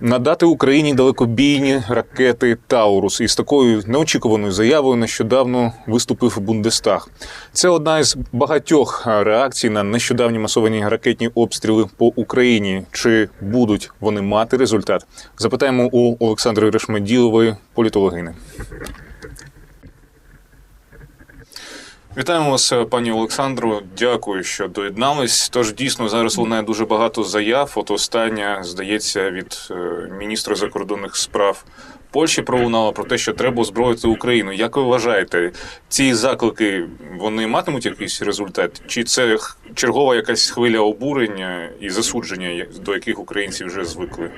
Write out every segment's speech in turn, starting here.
Надати Україні далекобійні ракети Таурус із такою неочікуваною заявою нещодавно виступив Бундестаг. Це одна із багатьох реакцій на нещодавні масовані ракетні обстріли по Україні. Чи будуть вони мати результат? Запитаємо у Олександри Решмеділової, політологини. Вітаємо вас, пані Олександро. Дякую, що доєднались. Тож дійсно зараз лунає дуже багато заяв. От остання, здається, від е, міністра закордонних справ Польщі пролунала про те, що треба озброїти Україну. Як ви вважаєте, ці заклики вони матимуть якийсь результат? Чи це чергова якась хвиля обурення і засудження, до яких українці вже звикли?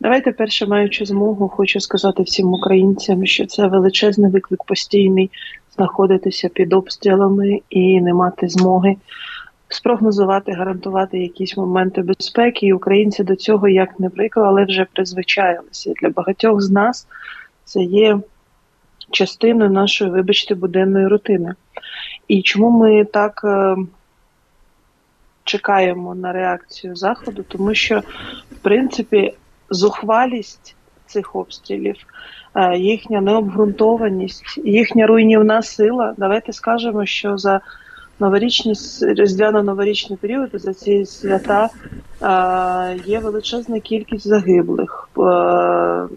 Давайте перше, маючи змогу, хочу сказати всім українцям, що це величезний виклик постійний знаходитися під обстрілами і не мати змоги спрогнозувати, гарантувати якісь моменти безпеки. І українці до цього як не прикро, але вже призвичаїлися. Для багатьох з нас це є частиною нашої, вибачте, буденної рутини. І чому ми так е, чекаємо на реакцію заходу? Тому що, в принципі, зухвалість цих обстрілів, е, їхня необґрунтованість, їхня руйнівна сила. Давайте скажемо, що за новорічні різдвяно-новорічний період за ці свята е, є величезна кількість загиблих. е,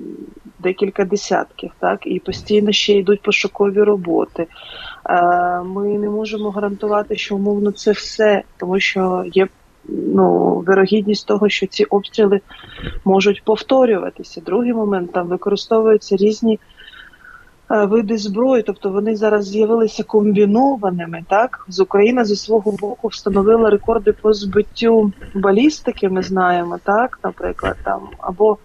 Декілька десятків, так і постійно ще йдуть пошукові роботи. Ми не можемо гарантувати, що умовно це все, тому що є ну вирогідність того, що ці обстріли можуть повторюватися. Другий момент там використовуються різні е, види зброї, тобто вони зараз з'явилися комбінованими. Так з Україна зі свого боку встановила рекорди по збиттю балістики. Ми знаємо, так, наприклад, там або.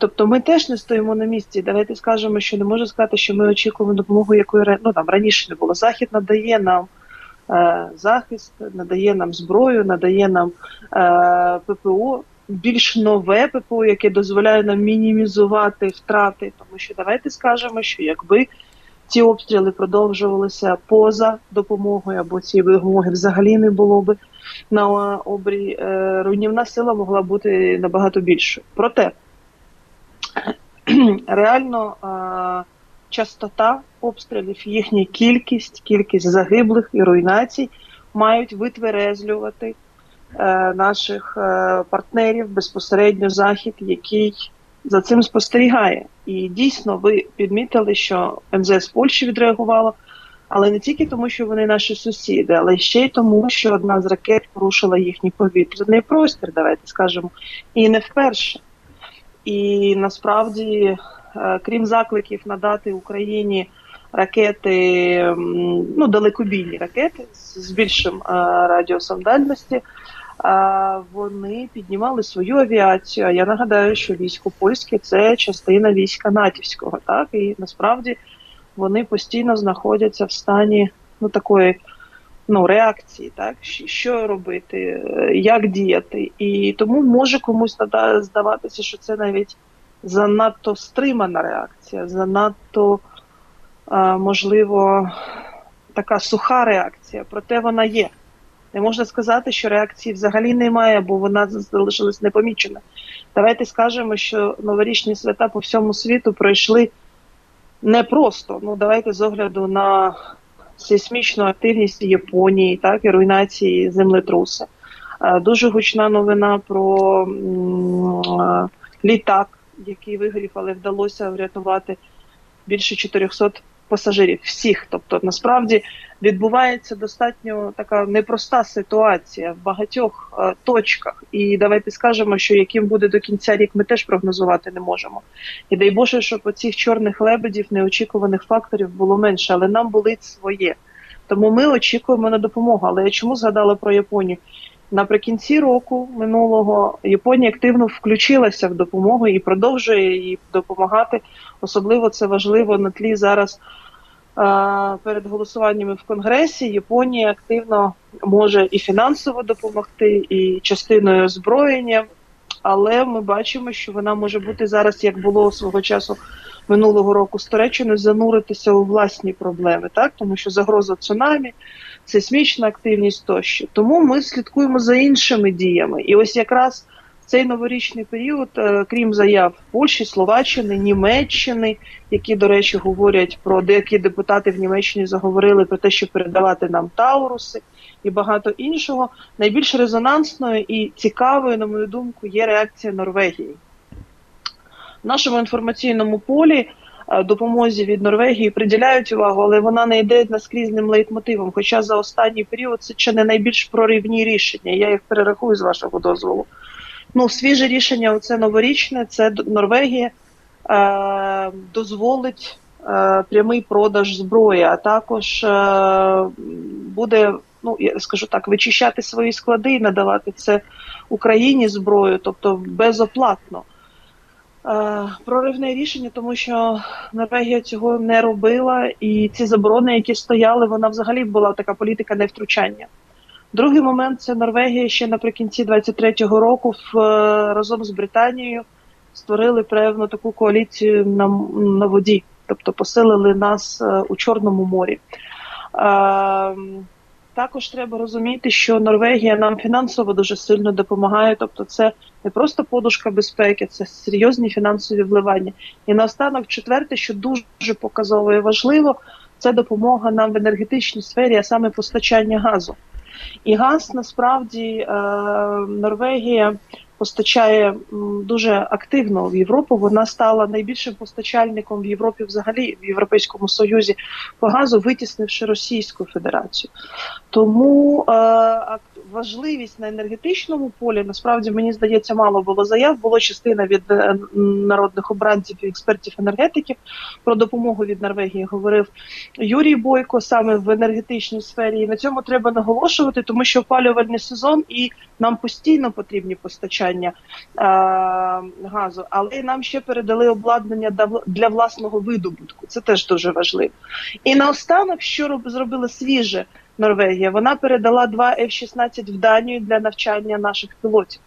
Тобто ми теж не стоїмо на місці. Давайте скажемо, що не можу сказати, що ми очікуємо допомогу, якої ну, там раніше не було. Захід надає нам захист, надає нам зброю, надає нам е, ППО, більш нове ППО, яке дозволяє нам мінімізувати втрати. Тому що давайте скажемо, що якби ці обстріли продовжувалися поза допомогою, або цієї допомоги взагалі не було би на е, руйнівна сила могла бути набагато більшою. Проте реально е, частота обстрілів, їхня кількість, кількість загиблих і руйнацій мають витверезлювати е, наших е, партнерів безпосередньо захід, який за цим спостерігає. І дійсно, ви підмітили, що МЗС Польщі відреагувало, але не тільки тому, що вони наші сусіди, але ще й тому, що одна з ракет порушила їхній повітряний простір, давайте скажемо, і не вперше. І насправді, крім закликів надати Україні ракети, ну далекобійні ракети з більшим е, радіусом дальності, а вони піднімали свою авіацію. А я нагадаю, що військо польське це частина війська натівського, так? І насправді вони постійно знаходяться в стані ну такої ну реакції, так? Що робити, е, як діяти, і тому може комусь здаватися, що це навіть занадто стримана реакція, занадто е, можливо така суха реакція, проте вона є. Не можна сказати, що реакції взагалі немає, бо вона залишилась непомічена. Давайте скажемо, що новорічні свята по всьому світу пройшли непросто. Ну, давайте з огляду на сейсмічну активність Японії, так і руйнації землетруси. Е, Дуже гучна новина про е, літак, який вигорів, але вдалося врятувати більше 400 пасажирів. Всіх. Тобто, насправді відбувається достатньо така непроста ситуація в багатьох е, точках. І давайте скажемо, що яким буде до кінця рік, ми теж прогнозувати не можемо. І дай Боже, щоб оцих чорних лебедів, неочікуваних факторів було менше, але нам болить своє. Тому ми очікуємо на допомогу. Але я чому згадала про Японію? Наприкінці року минулого Японія активно включилася в допомогу і продовжує їй допомагати. Особливо це важливо на тлі зараз перед голосуваннями в Конгресі. Японія активно може і фінансово допомогти, і частиною озброєння. Але ми бачимо, що вона може бути зараз, як було свого часу минулого року з зануритися у власні проблеми, так тому що загроза цунамі, сейсмічна активність тощо. Тому ми слідкуємо за іншими діями. І ось якраз цей новорічний період, е, крім заяв Польщі, Словаччини, Німеччини, які, до речі, говорять про деякі депутати в Німеччині заговорили про те, що передавати нам Тауруси і багато іншого. Найбільш резонансною і цікавою, на мою думку, є реакція Норвегії. В нашому інформаційному полі е, допомозі від Норвегії приділяють увагу, але вона не йде наскрізним лейтмотивом. Хоча за останній період це чи не найбільш проривні рішення. Я їх перерахую з вашого дозволу. Ну, свіже рішення, оце новорічне, це Норвегія е, дозволить е, прямий продаж зброї, а також е, буде, ну я скажу так, вичищати свої склади і надавати це Україні зброю, тобто безоплатно. Е, проривне рішення, тому що Норвегія цього не робила, і ці заборони, які стояли, вона взагалі була така політика невтручання. Другий момент це Норвегія ще наприкінці 23-го року в, е, разом з Британією створили певну таку коаліцію на, на воді, тобто посилили нас е, у Чорному морі. Е, також треба розуміти, що Норвегія нам фінансово дуже сильно допомагає, тобто це не просто подушка безпеки, це серйозні фінансові вливання. І наостанок, четверте, що дуже показово і важливо, це допомога нам в енергетичній сфері, а саме постачання газу. І газ насправді е, Норвегія постачає дуже активно в Європу. Вона стала найбільшим постачальником в Європі, взагалі в Європейському Союзі по газу, витіснивши Російську Федерацію. Тому е, важливість на енергетичному полі насправді мені здається мало було заяв. Було частина від е, народних обранців і експертів енергетиків про допомогу від Норвегії. Говорив Юрій Бойко саме в енергетичній сфері. І на цьому треба наголошувати, тому що опалювальний сезон і нам постійно потрібні постачання е, газу, але нам ще передали обладнання для власного видобутку. Це теж дуже важливо. І наостанок, що роб- зробила свіже Норвегія, вона передала два F-16 в Данію для навчання наших пілотів.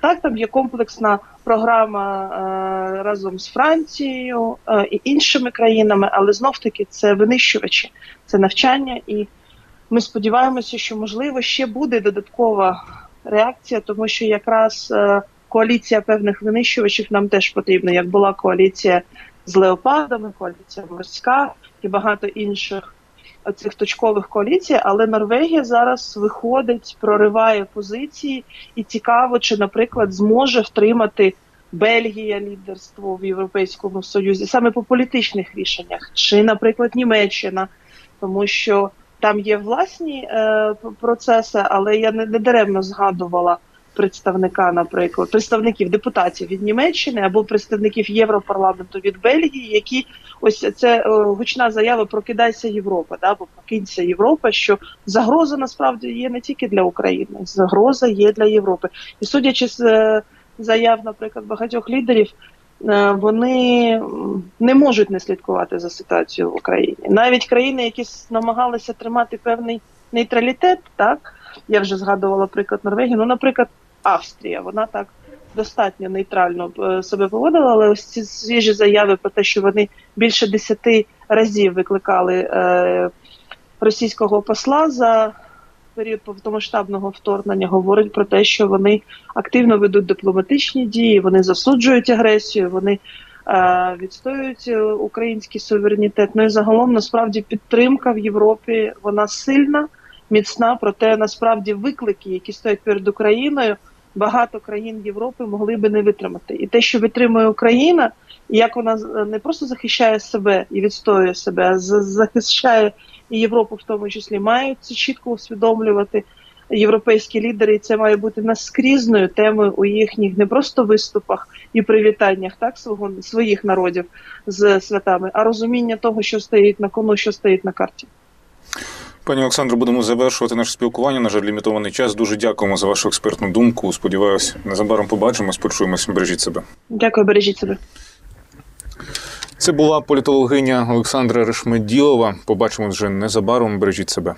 Так, там є комплексна програма е, разом з Францією е, і іншими країнами, але знов таки це винищувачі, це навчання, і ми сподіваємося, що можливо ще буде додаткова реакція, тому що якраз е, коаліція певних винищувачів нам теж потрібна, як була коаліція з леопардами, коаліція морська і багато інших цих точкових коаліцій, але Норвегія зараз виходить, прориває позиції, і цікаво, чи, наприклад, зможе втримати Бельгія лідерство в Європейському Союзі саме по політичних рішеннях, чи, наприклад, Німеччина, тому що там є власні е, процеси, але я не, не даремно згадувала представника, наприклад, представників депутатів від Німеччини або представників Європарламенту від Бельгії, які ось це е, гучна заява Прокидайся Європа, да, або прокинься Європа, що загроза насправді є не тільки для України, загроза є для Європи. І судячи з е, заяв, наприклад, багатьох лідерів. Е, Вони не можуть не слідкувати за ситуацією в Україні. Навіть країни, які намагалися тримати певний нейтралітет, так я вже згадувала приклад Норвегії. Ну, наприклад, Австрія, вона так достатньо нейтрально е, себе поводила, але ось ці свіжі заяви про те, що вони більше десяти разів викликали е, російського посла за період повномасштабного вторгнення, говорить про те, що вони активно ведуть дипломатичні дії, вони засуджують агресію, вони е, відстоюють е, український суверенітет. Ну і загалом насправді підтримка в Європі вона сильна, міцна. Проте насправді виклики, які стоять перед Україною, багато країн Європи могли би не витримати. І те, що витримує Україна, і як вона не просто захищає себе і відстоює себе, а захищає і Європу в тому числі, мають це чітко усвідомлювати європейські лідери, і це має бути наскрізною темою у їхніх не просто виступах і привітаннях так свого своїх народів з святами, а розуміння того, що стоїть на кону, що стоїть на карті. Пані Олександро, будемо завершувати наше спілкування. На жаль, лімітований час. Дуже дякуємо за вашу експертну думку. Сподіваюсь, незабаром побачимось, почуємось. Бережіть себе. Дякую, бережіть себе. Це була політологиня Олександра Решмеділова. Побачимось вже незабаром. Бережіть себе.